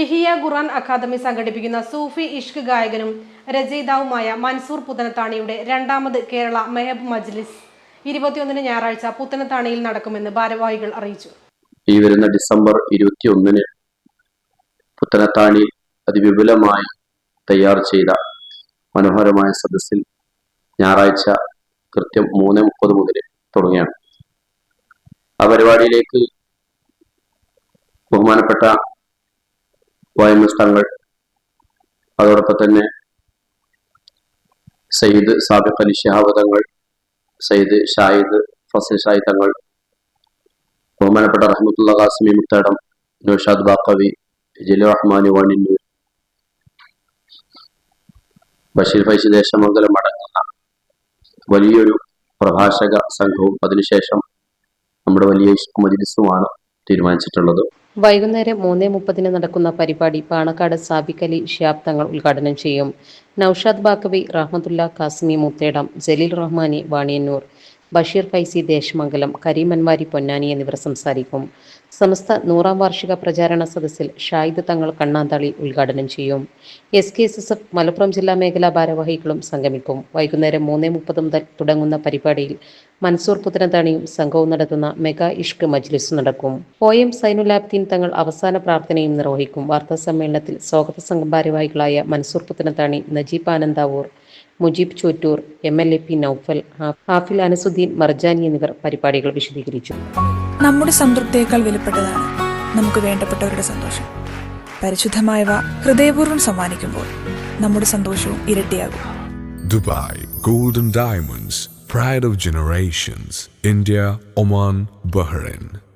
ഇഹിയ ഖുറാൻ academy സംഘടിപ്പിക്കുന്ന സൂഫി ഇഷ്ക് ഗായകനും രചയിതാവുമായ മൻസൂർ പുത്തനത്താണിയുടെ രണ്ടാമത് കേരള മെഹബ് മജ്ലിസ്. ഇരുപത്തിയൊന്നിന് ഞായറാഴ്ച പുത്തനത്താണിയിൽ നടക്കുമെന്ന് ഭാരവാഹികൾ അറിയിച്ചു. ഈ വരുന്ന ഡിസംബർ ഇരുപത്തിയൊന്നിന് പുത്തനത്താണി അതിവിപുലമായി തയ്യാർ ചെയ്ത മനോഹരമായ സദസ്സിൽ ഞായറാഴ്ച കൃത്യം മൂന്ന് മുപ്പത് മുതൽ തുടങ്ങിയാണ് ആ പരിപാടിയിലേക്ക് ബഹുമാനപ്പെട്ട വയമുസ്തങ്ങൾ അതോടൊപ്പം തന്നെ സയ്യിദ് സാബിഖ് അലി തങ്ങൾ സയ്യിദ് ഷാഹിദ് ഫസൽ ഷാഹിദ് തങ്ങൾ ബഹുമാനപ്പെട്ട റഹ്മത്തുള്ള ഖാസിമി മുത്തേടം നൌഷാദ് ബാക്കവി ജിലു റഹ്മാനി വണിന്നൂർ ബഷീർ ഫൈസി ദേശമംഗലം അടങ്ങുന്ന വലിയൊരു പ്രഭാഷക സംഘവും അതിനുശേഷം നമ്മുടെ വലിയ മജ്ലിസുമാണ് തീരുമാനിച്ചിട്ടുള്ളത്. വൈകുന്നേരം മൂന്ന് മുപ്പതിന് നടക്കുന്ന പരിപാടി പാണക്കാട് സാബിക്കലി ഷിയാബ് തങ്ങൾ ഉദ്ഘാടനം ചെയ്യും. നൌഷാദ് ബാക്കവി റഹ്മത്തുല്ല കാസിമി മുത്തേടം ജലീൽ റഹ്മാനി വാണിയന്നൂർ. ബഷീർ ഫൈസി ദേശമംഗലം കരീമൻവാരി പൊന്നാനി എന്നിവർ സംസാരിക്കും. സമസ്ത നൂറാം വാർഷിക പ്രചാരണ സദസ്സിൽ ഷായിദ് തങ്ങൾ കണ്ണാന്താളി ഉദ്ഘാടനം ചെയ്യും. S K S S F Malappuram ജില്ലാ മേഖലാ ഭാരവാഹികളും സംഗമിക്കും. വൈകുന്നേരം മൂന്നേ മുപ്പത് മുതൽ തുടങ്ങുന്ന പരിപാടിയിൽ മൻസൂർ പുത്തനത്താണിയും സംഘവും നടത്തുന്ന മെഗാ ഇഷ്ക് മജ്ലിസ് നടക്കും. ഒ എം സൈനുലാബ്ദീൻ തങ്ങൾ അവസാന പ്രാർത്ഥനയും നിർവഹിക്കും. വാർത്താ സമ്മേളനത്തിൽ സ്വാഗത സംഘം ഭാരവാഹികളായ Mansoor Puthanathani Najeeb Anandavoor Mujeeb Chottoor M L A P Noufal Hafil Anasuddin Marjani എന്നിവർ പരിപാടികൾ വിശദീകരിച്ചു. നമ്മുടെ സംതൃപ്തിയേക്കാൾ വിലപ്പെട്ടതാണ് നമുക്ക് വേണ്ടപ്പെട്ടവരുടെ സന്തോഷം. പരിശുദ്ധമായവ ഹൃദയപൂർവം സമ്മാനിക്കുമ്പോൾ നമ്മുടെ സന്തോഷവും ഇരട്ടിയാകും. Dubai golden diamonds pride of generations India Oman Bahrain.